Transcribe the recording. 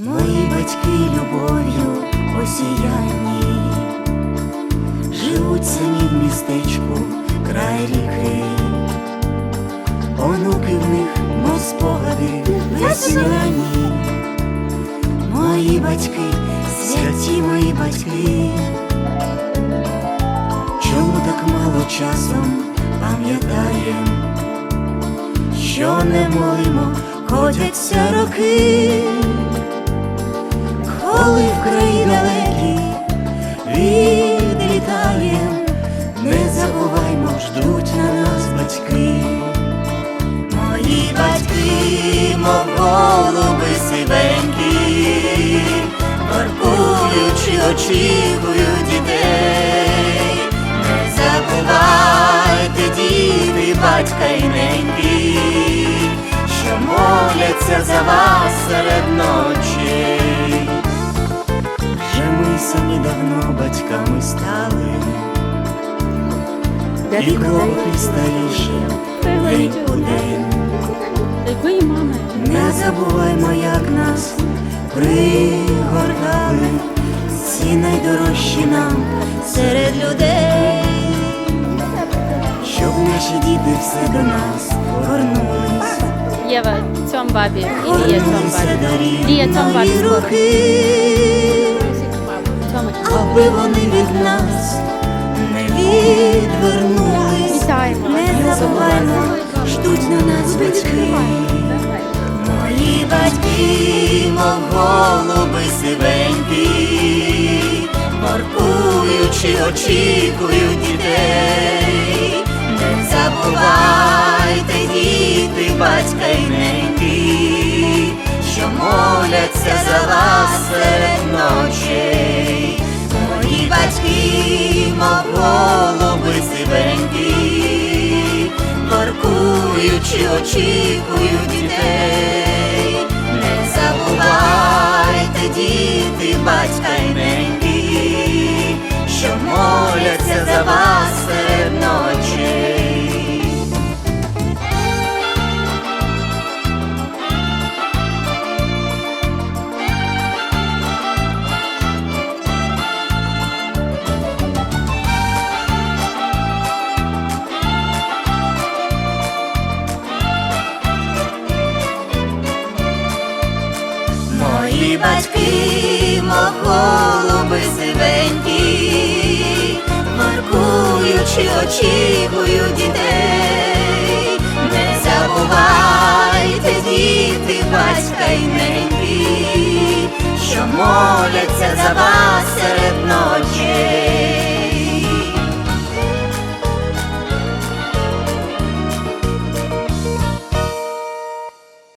Мої батьки любов'ю осіяні, живуть самі в містечку край ріки, онуки в них, мов спогади весняні. Мої батьки, святі мої батьки, чому так мало часом пам'ятаєм, що не молимо, ходяться роки, очікують дітей. Не забувайте, діти, батька й неньки, що моляться за вас серед ночі. Вже ми самі давно батьками стали, і клопоти старіші день у день. Не забуваймо, як нас пригортали, ці найдорожчі нам серед людей, щоб наші діти все до нас повернулись, Єва, цьом бабі. І є цьом бабі. до цьом бабі аби вони від нас воркуючи, очікують дітей. Не забувайте, діти, батька й неньки, що моляться за вас серед ночей. Мої батьки, мов голуби сивенькі, воркуючи, очікують дітей. Мої батьки, мов голуби сивенькі, маркуючи, очікують дітей. Не забувайте, діти, батька й неньки, що моляться за вас серед ночі.